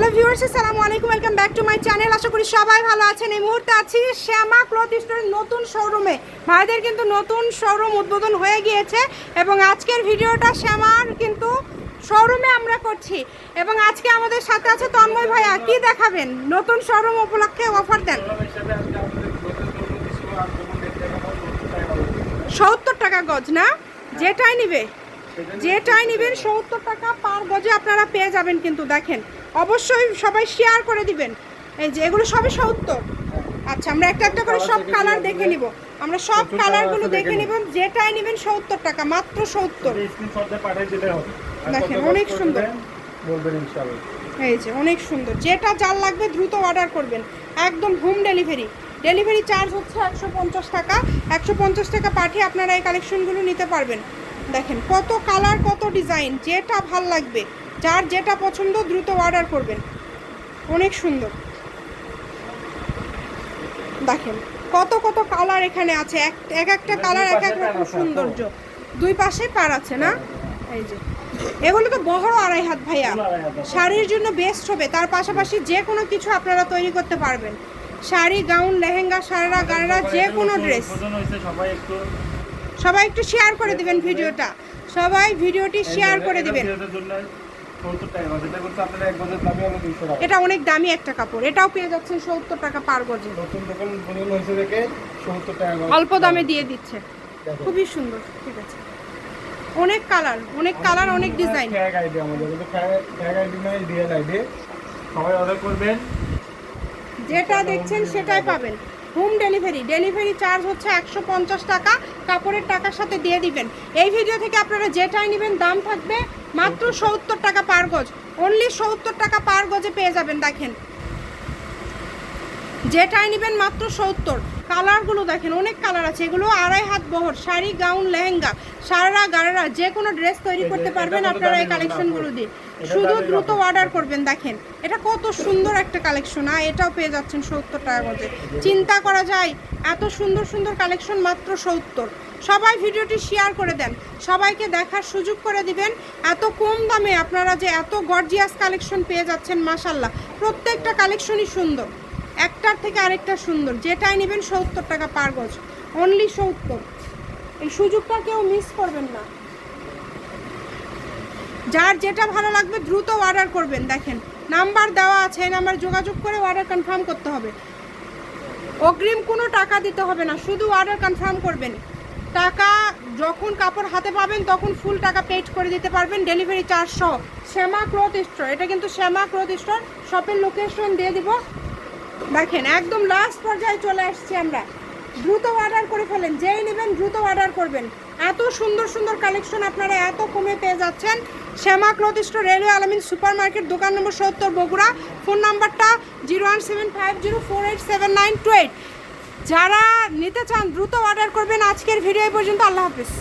Hello viewers আসসালামু আলাইকুম welcome back to my channel আশা করি সবাই ভালো আছেন। এই মুহূর্তে আছি শ্যামা ক্লথ স্টোরের নতুন শোরুমে ভাইদের কিন্তু নতুন শোরুম উদ্বোধন হয়ে গিয়েছে এবং আজকের ভিডিওটা শ্যামার কিন্তু শোরুমে আমরা করছি। এবং আজকে আমাদের সাথে আছে তন্ময় ভাইয়া। কি দেখাবেন? নতুন শোরুম উপলক্ষে অফার দেন। সত্তর টাকা গজ, না? যেটাই নিবে। যেটাই নিবেন সত্তর টাকা পার গজে আপনারা পেয়ে যাবেন কিন্তু, দেখেন। অবশ্যই সবাই শেয়ার করে দিবেন। এই যে এগুলো সবই সত্তর আচ্ছা আমরা একটা একটা করে সব কালার দেখে নিব। আমরা সব 70 কালারগুলো দেখে নিব। যেটাই নেবেন সত্তর টাকা মাত্র সত্তর। দেখেন, অনেক সুন্দর। বলবেন ইনশাআল্লাহ। এই যে অনেক সুন্দর। যেটা যার লাগবে দ্রুত অর্ডার করবেন। একদম হোম ডেলিভারি ডেলিভারি চার্জ হচ্ছে একশো পঞ্চাশ টাকা। একশো পঞ্চাশ টাকা পাঠিয়ে আপনারা এই কালেকশনগুলো নিতে পারবেন। দেখেন কত কালার কত ডিজাইন যেটা ভালো লাগবে। যার যেটা পছন্দ দ্রুত অর্ডার করবেন। অনেক সুন্দর। দেখেন কত কত কালার এখানে আছে। এক এক একটা কালার এক এক রকম সৌন্দর্য। দুই পাশে পার আছে না? এই যে এগুলো তো বহর আড়াই হাত ভাইয়া। শাড়ির জন্য বেস্ট হবে। তার পাশাপাশি যে কোনো কিছু আপনারা তৈরি করতে পারবেন। শাড়ি গাউন লেহেঙ্গা সারা গাড়া যে কোনো ড্রেস সবাই একটু শেয়ার করে দিবেন ভিডিওটা। সবাই ভিডিওটি শেয়ার করে দিবেন। এটার জন্য 70 টাকা আছে। এটা করতে আপনার এক দামি হলো 200 টাকা। এটা অনেক দামি একটা কাপড়। এটাও পেয়ে যাচ্ছেন সত্তর টাকা পার গজে। নতুন দোকান উদ্বোধন হয়েছে দেখে 70 টাকা অল্প দামে দিয়ে দিচ্ছে। খুবই সুন্দর ঠিক আছে। অনেক কালার অনেক কালার অনেক ডিজাইন। সবাই অর্ডার করবেন। যেটা দেখছেন সেটাই পাবেন। Home delivery. ডেলিভারি চার্জ হচ্ছে একশো পঞ্চাশ টাকা। কাপড়ের টাকার সাথে দিয়ে দিবেন। এই ভিডিও থেকে আপনারা যেটাই নেবেন, দাম থাকবে মাত্র সত্তর টাকা পার গজ। অনলি সত্তর টাকা পার গজে পেয়ে যাবেন, দেখেন। যেটাই নেবেন মাত্র সত্তর। কালারগুলো দেখেন অনেক কালার আছে। এগুলো আড়াই হাত বহর শাড়ি গাউন লেহেঙ্গা সারা গাড়া যে কোনো ড্রেস তৈরি করতে পারবেন আপনারা এই কালেকশনগুলো দিয়ে। শুধু দ্রুত অর্ডার করবেন দেখেন। এটা কত সুন্দর একটা কালেকশন আর এটাও পেয়ে যাচ্ছেন সত্তর টাকা করে চিন্তা করা যায় এত সুন্দর সুন্দর কালেকশন মাত্র সত্তর। সবাই ভিডিওটি শেয়ার করে দেন। সবাইকে দেখার সুযোগ করে দিবেন। এত কম দামে আপনারা যে এত গর্জিয়াস কালেকশন পেয়ে যাচ্ছেন মাসাল্লাহ প্রত্যেকটা কালেকশনই সুন্দর। একটার থেকে আরেকটা সুন্দর। যেটাই নেবেন সত্তর টাকা পার গজ। অনলি সত্তর। এই সুযোগটা কেউ মিস করবেন না। যার যেটা ভালো লাগবে দ্রুত অর্ডার করবেন, দেখেন। নাম্বার দেওয়া আছে, এই নাম্বার যোগাযোগ করে অর্ডার কনফার্ম করতে হবে। অগ্রিম কোনো টাকা দিতে হবে না, শুধু অর্ডার কনফার্ম করবেন। টাকা যখন কাপড় হাতে পাবেন, তখন ফুল টাকা পেড করে দিতে পারবেন ডেলিভারি চার্জ সহ। শ্যামা ক্লথ স্টোর এটা কিন্তু শ্যামা ক্লথ স্টোর শপের লোকেশন দিয়ে দিব। দেখেন, একদম লাস্ট পর্যায়ে চলে আসছি আমরা। দ্রুত অর্ডার করে ফেলেন, যেই নেবেন দ্রুত অর্ডার করবেন। এত সুন্দর সুন্দর কালেকশন আপনারা এত কমে পেয়ে যাচ্ছেন। Shyama cloth store, railway Alamin super market দোকান নম্বর সত্তর, বগুড়া। ফোন নাম্বারটা zero one seven five zero four eight seven nine two eight. যারা নিতে চান, দ্রুত অর্ডার করবেন। আজকের ভিডিও পর্যন্ত। আল্লাহ হাফিজ।